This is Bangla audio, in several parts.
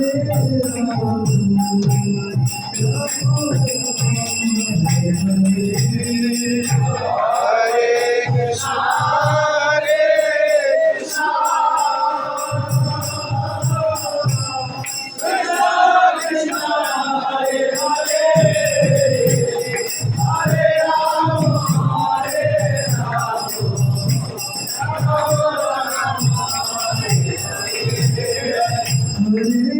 Krishna, Hare Krishna, Hare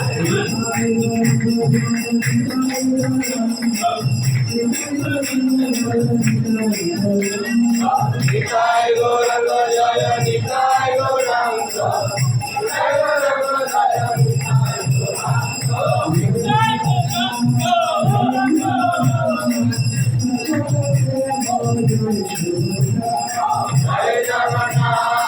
Hare Krishna,